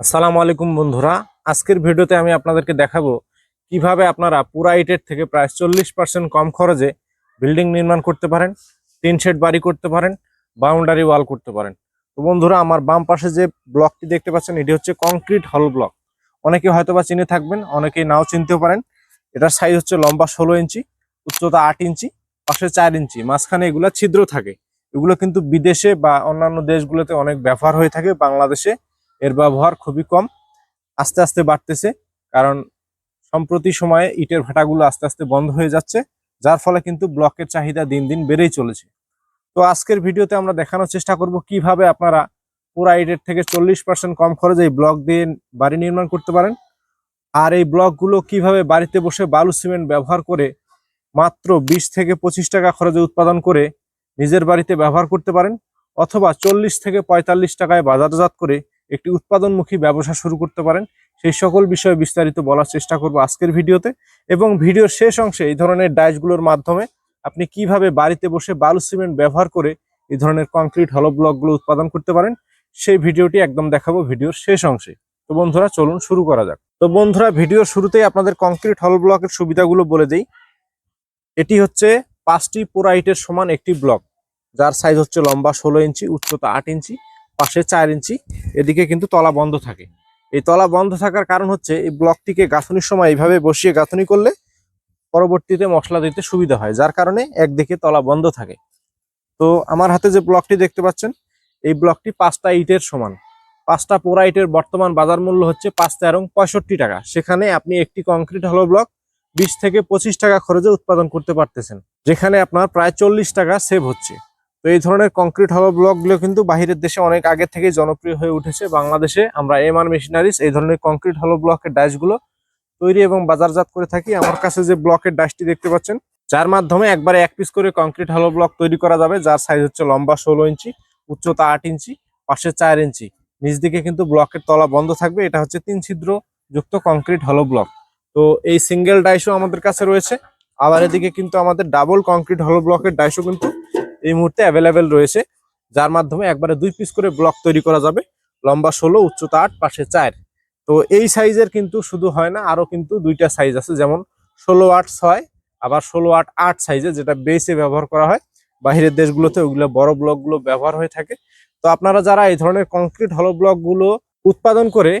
আসসালামু আলাইকুম বন্ধুরা। আজকের ভিডিওতে আমি আপনাদেরকে দেখাবো কীভাবে আপনারা পুরা ইটের থেকে প্রায় চল্লিশ পার্সেন্ট কম খরচে বিল্ডিং নির্মাণ করতে পারেন, টিন শেড বাড়ি করতে পারেন, বাউন্ডারি ওয়াল করতে পারেন। তো বন্ধুরা, আমার বাম পাশে যে ব্লকটি দেখতে পাচ্ছেন, এটি হচ্ছে কংক্রিট হল ব্লক। অনেকে হয়তো বা চিনে থাকবেন, অনেকেই নাও চিনতেও পারেন। এটার সাইজ হচ্ছে লম্বা ষোলো ইঞ্চি, উচ্চতা আট ইঞ্চি, পাশে চার ইঞ্চি। মাঝখানে এগুলা ছিদ্র থাকে। এগুলো কিন্তু বিদেশে বা অন্যান্য দেশগুলোতে অনেক ব্যবহার হয়ে থাকে, বাংলাদেশে এর ব্যবহার খুবই কম, আস্তে আস্তে বাড়তেছে, কারণ সম্প্রতি সময়ে ইটের ভাটাগুলো আস্তে আস্তে বন্ধ হয়ে যাচ্ছে, যার ফলে কিন্তু ব্লকের চাহিদা দিন দিন বেড়েই চলেছে। তো আজকের ভিডিওতে আমরা দেখানোর চেষ্টা করব কীভাবে আপনারা পুরা ইটের থেকে চল্লিশ পার্সেন্ট কম খরচে এই ব্লক দিয়ে বাড়ি নির্মাণ করতে পারেন, আর এই ব্লকগুলো কীভাবে বাড়িতে বসে বালু সিমেন্ট ব্যবহার করে মাত্র বিশ থেকে পঁচিশ টাকা খরচে উৎপাদন করে নিজের বাড়িতে ব্যবহার করতে পারেন, অথবা চল্লিশ থেকে পঁয়তাল্লিশ টাকায় বাজারজাত করে একটি উৎপাদনমুখী ব্যবসা শুরু করতে পারেন। সেই সকল বিষয়ে বিস্তারিত বলার চেষ্টা করব আজকের ভিডিওতে এবং ভিডিওর শেষ অংশে এই ধরনের ডাইসগুলোর মাধ্যমে আপনি কীভাবে বাড়িতে বসে বালু সিমেন্ট ব্যবহার করে এই ধরনের কংক্রিট হলো ব্লকগুলো উৎপাদন করতে পারেন, সেই ভিডিওটি একদম দেখাবো ভিডিওর শেষ অংশে। তো বন্ধুরা, চলুন শুরু করা যাক। তো বন্ধুরা, ভিডিওর শুরুতেই আপনাদের কংক্রিট হল ব্লকের সুবিধাগুলো বলে দেই। এটি হচ্ছে পাঁচটি পোরাইটের সমান একটি ব্লক যার সাইজ হচ্ছে লম্বা ষোলো ইঞ্চি, উচ্চতা আট ইঞ্চি। পাশে চার ইঞ্চি, এদিকে কিন্তু তলা বন্ধ থাকে। এই তলা বন্ধ থাকার কারণ হচ্ছে, এই ব্লকটিকে গাঁথনির সময় এইভাবে বসিয়ে গাঁথনি করলে পরবর্তীতে মশলা দিতে সুবিধা হয়, যার কারণে একদিকে তলা বন্ধ থাকে। তো আমার হাতে যে ব্লকটি দেখতে পাচ্ছেন, এই ব্লকটি পাঁচটা ইটের সমান। পাঁচটা পোড়া ইটের বর্তমান বাজার মূল্য হচ্ছে পাঁচ তেরো পঁয়ষট্টি টাকা। সেখানে আপনি একটি কংক্রিট হলো ব্লক বিশ থেকে পঁচিশ টাকা খরচে উৎপাদন করতে পারতেছেন, যেখানে আপনার প্রায় চল্লিশ টাকা সেভ হচ্ছে। তো এই ধরনের কংক্রিট হলো ব্লকগুলো কিন্তু বাহিরের দেশে অনেক আগে থেকে জনপ্রিয় হয়ে উঠেছে। বাংলাদেশে আমরা এম আর মেশিনারিজ এই ধরনের কংক্রিট হলো ব্লকের ডাইসগুলো তৈরি এবং বাজারজাত করে থাকি। আমার কাছে যে ব্লকের ডাইসটি দেখতে পাচ্ছেন, যার মাধ্যমে একবারে এক পিস করে কংক্রিট হলো ব্লক তৈরি করা যাবে, যার সাইজ হচ্ছে লম্বা ষোলো ইঞ্চি, উচ্চতা আট ইঞ্চি, পাশে চার ইঞ্চি। নিচ দিকে কিন্তু ব্লকের তলা বন্ধ থাকবে, এটা হচ্ছে তিন ছিদ্র যুক্ত কংক্রিট হলো ব্লক তো এই সিঙ্গেল ডাইসও আমাদের কাছে রয়েছে। আবার এদিকে কিন্তু আমাদের ডাবল কংক্রিট হলো ব্লকের ডাইসও কিন্তু এই মুহূর্তে অ্যাভেলেবেল রয়েছে, যার মাধ্যমে একবারে দুই পিস করে ব্লক তৈরি করা যাবে। লম্বা ষোলো, উচ্চতা আট, পাশে চার। তো এই সাইজের কিন্তু শুধু হয় না আরও কিন্তু দুইটা সাইজ আছে, যেমন ষোলো, আট, ছয়, আবার ষোলো, আট আট সাইজে যেটা বেসে ব্যবহার করা হয়। বাহিরের দেশগুলোতে ওইগুলো বড় ব্লকগুলো ব্যবহার হয়ে থাকে। তো আপনারা যারা এই ধরনের কংক্রিট হলো ব্লকগুলো উৎপাদন করে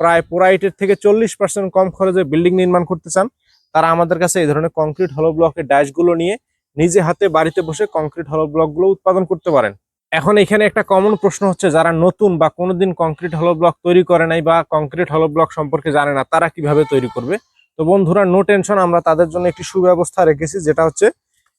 প্রায় পোরাইটের থেকে চল্লিশ পার্সেন্ট কম খরচে বিল্ডিং নির্মাণ করতে চান, তারা আমাদের কাছে এই ধরনের কংক্রিট হলো ব্লকের ড্যাশগুলো নিয়ে নিজে হাতে বাড়িতে বসে কংক্রিট হলো ব্লকগুলো উৎপাদন করতে পারেন। এখন এখানে একটা কমন প্রশ্ন হচ্ছে, যারা নতুন বা কোনোদিন কংক্রিট হলো ব্লক তৈরি করে নাই বা কংক্রিট হলো ব্লক সম্পর্কে জানে না, তারা কীভাবে তৈরি করবে? তো বন্ধুরা নো টেনশন আমরা তাদের জন্য একটি সুব্যবস্থা রেখেছি, যেটা হচ্ছে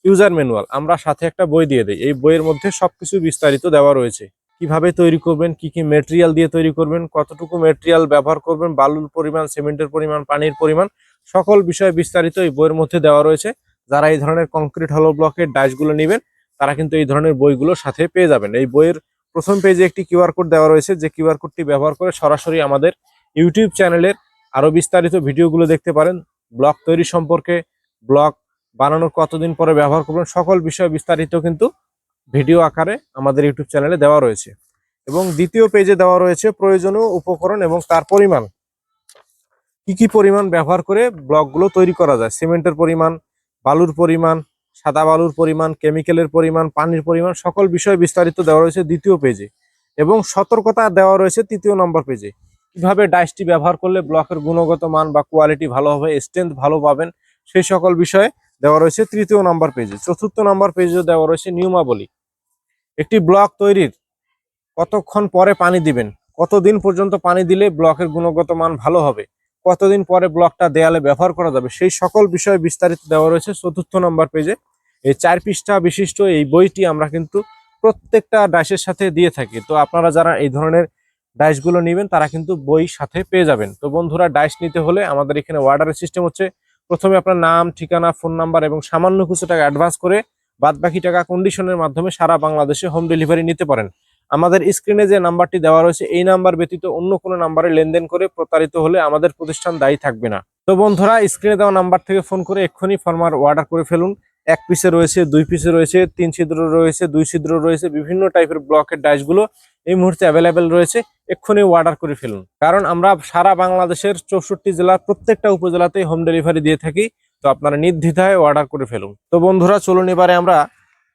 ইউজার ম্যানুয়াল আমরা সাথে একটা বই দিয়ে দিই। এই বইয়ের মধ্যে সবকিছু বিস্তারিত দেওয়া রয়েছে। কীভাবে তৈরি করবেন, কি কি মেটেরিয়াল দিয়ে তৈরি করবেন, কতটুকু মেটেরিয়াল ব্যবহার করবেন, বালুর পরিমাণ সিমেন্টের পরিমাণ, পানির পরিমাণ, সকল বিষয়ে বিস্তারিত এই বইয়ের মধ্যে দেওয়া রয়েছে। যারা এই ধরনের কংক্রিট হলো ব্লকের ডাইসগুলো নেবেন, তারা কিন্তু এই ধরনের বইগুলো সাথে পেয়ে যাবেন। এই বইয়ের প্রথম পেজে একটি কিউআর কোড দেওয়া রয়েছে, যে কিউআর কোডটি ব্যবহার করে সরাসরি আমাদের ইউটিউব চ্যানেলের আরও বিস্তারিত ভিডিওগুলো দেখতে পারেন। ব্লক তৈরি সম্পর্কে ব্লক বানানোর কতদিন পরে ব্যবহার করবেন, সকল বিষয় বিস্তারিত কিন্তু ভিডিও আকারে আমাদের ইউটিউব চ্যানেলে দেওয়া রয়েছে। এবং দ্বিতীয় পেজে দেওয়া রয়েছে প্রয়োজনীয় উপকরণ এবং তার পরিমাণ। কি কি পরিমাণ ব্যবহার করে ব্লকগুলো তৈরি করা যায় সিমেন্টের পরিমাণ বালুর পরিমাণ, সাদা বালুর পরিমাণ কেমিক্যালের পরিমাণ, পানির পরিমাণ, সকল বিষয় বিস্তারিত দেওয়া রয়েছে দ্বিতীয় পেজে এবং সতর্কতা দেওয়া রয়েছে তৃতীয় নম্বর পেজে কীভাবে ডাইসটি ব্যবহার করলে ব্লকের গুণগত মান বা কোয়ালিটি ভালো হবে স্ট্রেংথ ভালো পাবেন, সেই সকল বিষয়ে দেওয়া রয়েছে তৃতীয় নম্বর পেজে চতুর্থ নম্বর পেজে দেওয়া রয়েছে নিয়মাবলী একটি ব্লক তৈরির কতক্ষণ পরে পানি দিবেন? কতদিন পর্যন্ত পানি দিলে ব্লকের গুণগত মান ভালো হবে? কতদিন পরে ব্লকটা দেয়ালে ব্যবহার করা যাবে সেই সকল বিষয়ে বিস্তারিত দেওয়া রয়েছে চতুর্থ নম্বর পেজে এই চার পৃষ্ঠা বিশিষ্ট এই বইটি আমরা কিন্তু প্রত্যেকটা ডাইসের সাথে দিয়ে থাকি। তো আপনারা যারা এই ধরনের ডাইসগুলো নেবেন, তারা কিন্তু বই সাথে পেয়ে যাবেন। তো বন্ধুরা ডাইস নিতে হলে আমাদের এখানে অর্ডারের সিস্টেম হচ্ছে, প্রথমে আপনার নাম, ঠিকানা ফোন নাম্বার এবং সামান্য কিছু টাকা অ্যাডভান্স করে বাদ বাকি টাকা কন্ডিশনের মাধ্যমে সারা বাংলাদেশে হোম ডেলিভারি নিতে পারেন। আমাদের স্ক্রিনে যে নাম্বারটি দেওয়া রয়েছে, এই নাম্বার ব্যতীত অন্য কোনো নাম্বারে লেনদেন করে প্রতারিত হলে আমাদের প্রতিষ্ঠান দায়ী থাকবে না। তো বন্ধুরা স্ক্রিনে দেওয়া নাম্বার থেকে ফোন করে এক্ষুনি ফর্মার অর্ডার করে ফেলুন। এক পিসে রয়েছে, দুই পিসে রয়েছে, তিন ছিদ্র রয়েছে, দুই ছিদ্র রয়েছে, বিভিন্ন টাইপের ব্লকের ডাইসগুলো এই মুহূর্তে অ্যাভেলেবেল রয়েছে। এক্ষুনি অর্ডার করে ফেলুন। কারণ আমরা সারা বাংলাদেশের চৌষট্টি জেলার প্রত্যেকটা উপজেলাতেই হোম ডেলিভারি দিয়ে থাকি। তো আপনারা নির্দ্বিধায় অর্ডার করে ফেলুন। তো বন্ধুরা, চলুন এবারে আমরা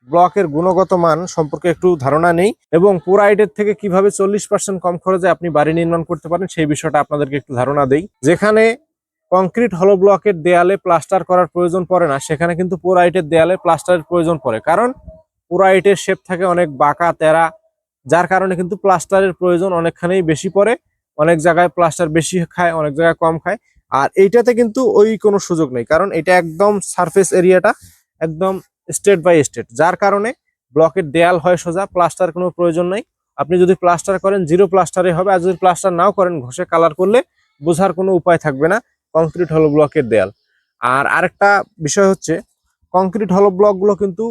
ব্লকের গুণগত মান সম্পর্কে একটু ধারণা নেই এবং পুরাইডের থেকে কীভাবে চল্লিশ পার্সেন্ট কম খরচে আপনি বাড়ি নির্মাণ করতে পারেন সেই বিষয়টা আপনাদেরকে একটু ধারণা দেই। যেখানে কংক্রিট হলো ব্লকের দেয়ালে প্লাস্টার করার প্রয়োজন পড়ে না, সেখানে কিন্তু পুরাইটের দেয়ালে প্লাস্টারের প্রয়োজন পড়ে। কারণ পুরাইটের শেপ থাকে অনেক বাঁকা, তেরা, যার কারণে কিন্তু প্লাস্টারের প্রয়োজন অনেকখানেই বেশি পড়ে। অনেক জায়গায় প্লাস্টার বেশি খায়, অনেক জায়গায় কম খায়। আর এইটাতে কিন্তু ওই কোনো সুযোগ নেই, কারণ এটা একদম সারফেস এরিয়াটা একদম স্টেট বাই স্টেট। যার কারণে ব্লকের দেয়াল হয় সোজা, প্লাস্টার কোনো প্রয়োজন নেই। আপনি যদি প্লাস্টার করেন, জিরো প্লাস্টারে হবে। আর যদি প্লাস্টার নাও করেন, ঘষে কালার করলে বোঝার কোনো উপায় থাকবে না। কংক্রিট হলো ব্লকের দেয়াল। আর আরেকটা বিষয় হচ্ছে, কংক্রিট হলো ব্লকগুলো কিন্তু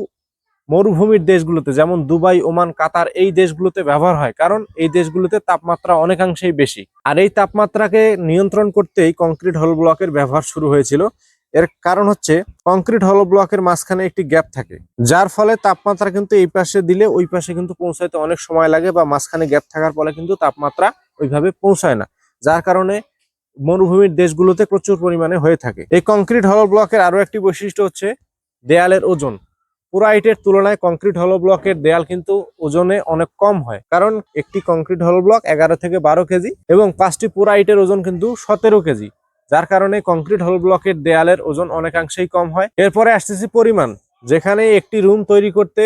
মরুভূমির দেশগুলোতে, যেমন দুবাই, ওমান, কাতার, এই দেশগুলোতে ব্যবহার হয়। কারণ এই দেশগুলোতে তাপমাত্রা অনেকাংশেই বেশি। আর এই তাপমাত্রাকে নিয়ন্ত্রণ করতেই কংক্রিট হল ব্লকের ব্যবহার শুরু হয়েছিল। এর কারণ হচ্ছে কংক্রিট হল ব্লকের মাঝখানে একটি গ্যাপ থাকে, যার ফলে তাপমাত্রা কিন্তু এই পাশে দিলে ওই পাশে কিন্তু পৌঁছাইতে অনেক সময় লাগে বা মাঝখানে গ্যাপ থাকার ফলে কিন্তু তাপমাত্রা ওইভাবে পৌঁছায় না, যার কারণে মরুভূমির দেশগুলোতে প্রচুর পরিমাণে হয়ে থাকে। এই কংক্রিট হল ব্লকের আরও একটি বৈশিষ্ট্য হচ্ছে দেয়ালের ওজন। পুরাইটের তুলনায় কংক্রিট হলো ব্লকের দেয়াল কিন্তু ওজনে অনেক কম হয়, কারণ একটি কংক্রিট হলো ব্লক এগারো থেকে বারো কেজি এবং পাঁচটি পুরাইটের ওজন কিন্তু সতেরো কেজি। যার কারণে কংক্রিট হল ব্লকের দেয়ালের ওজন অনেকাংশেই কম হয়। এরপরে আসতেছি পরিমাণ, যেখানে একটি রুম তৈরি করতে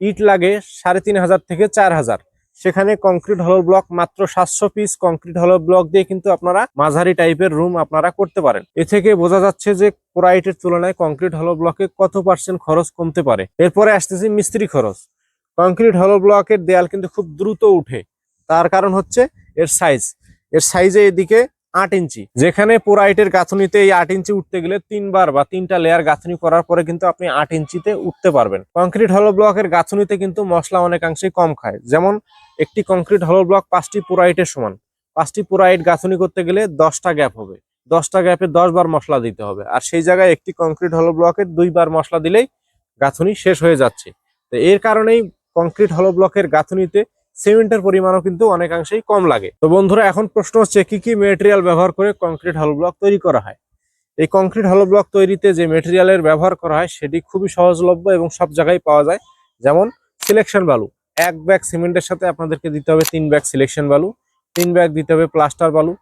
ইট লাগে সাড়ে তিন হাজার থেকে চার হাজার। সেখানে কংক্রিট হল ব্লক মাত্র সাতশো পিস কংক্রিট হল ব্লক দিয়ে কিন্তু আপনারা মাঝারি টাইপের রুম আপনারা করতে পারেন। এ থেকে বোঝা যাচ্ছে যে পোরাইটের তুলনায় কংক্রিট হল ব্লকে কত পার্সেন্ট খরচ কমতে পারে। এরপরে আসতেছি মিস্ত্রি খরচ। কংক্রিট হল ব্লকের দেয়াল কিন্তু খুব দ্রুত উঠে, তার কারণ হচ্ছে এর সাইজ এর সাইজে এদিকে আট ইঞ্চি। যেখানে পোরাইটের গাঁথনিতে এই আট ইঞ্চি উঠতে গেলে তিনবার বা তিনটা লেয়ার গাঁথনি করার পরে কিন্তু আপনি আট ইঞ্চিতে উঠতে পারবেন। কংক্রিট হলো ব্লকের গাঁথনিতে কিন্তু মশলা অনেকাংশেই কম খায়। যেমন একটি কংক্রিট হলো ব্লক পাঁচটি পোরাইটের সমান। পাঁচটি পোরাইট গাঁথনি করতে গেলে দশটা গ্যাপ হবে। দশটা গ্যাপে দশ বার মশলা দিতে হবে। আর সেই জায়গায় একটি কংক্রিট হলো ব্লকের দুইবার মশলা দিলেই গাঁথনি শেষ হয়ে যাচ্ছে। তো এর কারণেই কংক্রিট হলো ব্লকের গাঁথনিতে সিমেন্টের পরিমাণও কিন্তু অনেকাংশেই কম লাগে। তো বন্ধুরা, এখন প্রশ্ন হচ্ছে, কি কি মেটেরিয়াল ব্যবহার করে কংক্রিট হল ব্লক তৈরি করা হয়? এই কংক্রিট হল ব্লক তৈরিতে যে মেটেরিয়ালের ব্যবহার করা হয়, সেটি খুবই সহজলভ্য এবং সব জায়গায় পাওয়া যায়। যেমন সিলেকশন বালু। এক ব্যাগ সিমেন্টের সাথে আপনাদেরকে দিতে হবে তিন ব্যাগ সিলেকশন বালু, তিন ব্যাগ দিতে হবে প্লাস্টার বালু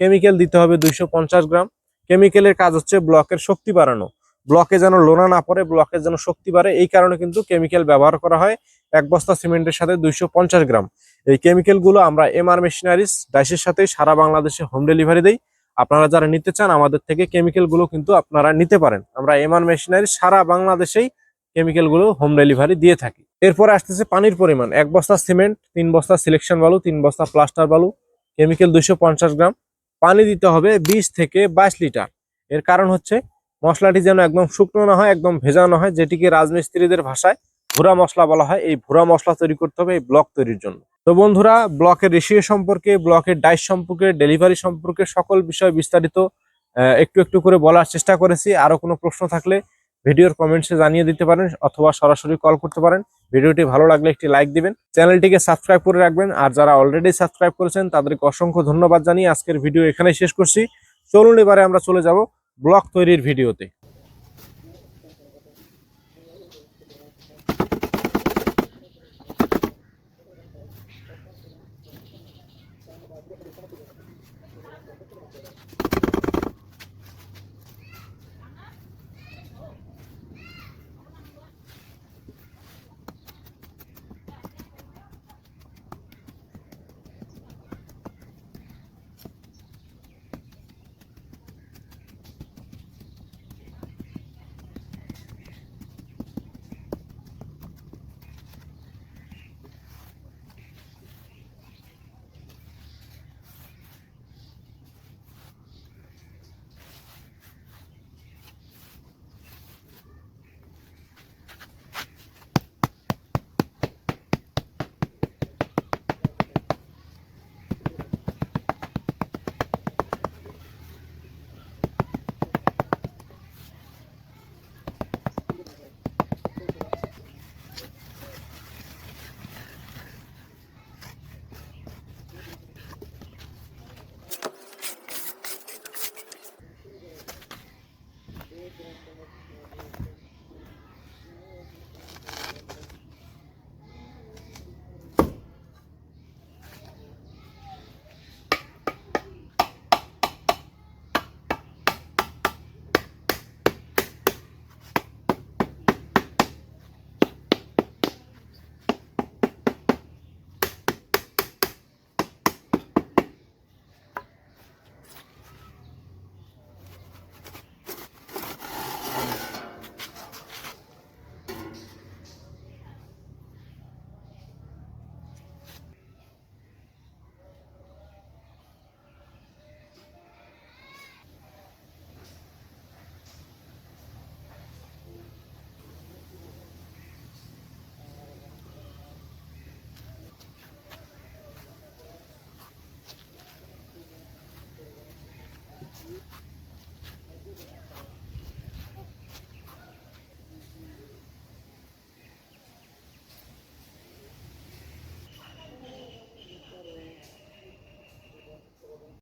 কেমিক্যাল দিতে হবে দুইশো পঞ্চাশ গ্রাম। কেমিক্যালের কাজ হচ্ছে ব্লকের শক্তি বাড়ানো। ব্লকে যেন লোনা না পড়ে ব্লকের যেন শক্তি বাড়ে, এই কারণে কিন্তু কেমিক্যাল ব্যবহার করা হয় এক বস্তা সিমেন্টের সাথে দুইশো পঞ্চাশ গ্রাম। এই কেমিক্যালগুলো আমরা এমআর মেশিনারিজ ডাইসের সাথে সারা বাংলাদেশে হোম ডেলিভারি দেই। আপনারা যারা নিতে চান, আমাদের থেকে কেমিক্যালগুলো কিন্তু আপনারা নিতে পারেন। আমরা এমআর মেশিনারি সারা বাংলাদেশেই কেমিক্যালগুলো হোম ডেলিভারি দিয়ে থাকি। এরপরে আসতেছে পানির পরিমাণ। এক বস্তা সিমেন্ট, তিন বস্তা সিলেকশন বালু, তিন বস্তা প্লাস্টার বালু কেমিক্যাল দুইশো পঞ্চাশ গ্রাম। পানি দিতে হবে বিশ থেকে বাইশ লিটার। এর কারণ হচ্ছে মশলাটি যেন একদম শুকনো না হয়, একদম ভেজা না হয়, যেটিকে রাজমিস্ত্রিদের ভাষায় ভুরা মশলা বলা হয়। এই ভুরা মশলা তৈরি করতে হবে এই ব্লক তৈরির জন্য। তো বন্ধুরা, ব্লকের রেশিও সম্পর্কে, ব্লকের ডাইস সম্পর্কে, ডেলিভারি সম্পর্কে সকল বিষয় বিস্তারিত একটু একটু করে বলার চেষ্টা করেছি। আরও কোনো প্রশ্ন থাকলে ভিডিওর কমেন্টসে জানিয়ে দিতে পারেন অথবা সরাসরি কল করতে পারেন। ভিডিওটি ভালো লাগলে একটি লাইক দিবেন। চ্যানেলটিকে সাবস্ক্রাইব করে রাখবেন। আর যারা অলরেডি সাবস্ক্রাইব করেছেন, তাদেরকে অসংখ্য ধন্যবাদ জানিয়ে আজকের ভিডিও এখানেই শেষ করছি। চলুন এবারে আমরা চলে যাব ব্লক তৈরির ভিডিওতে।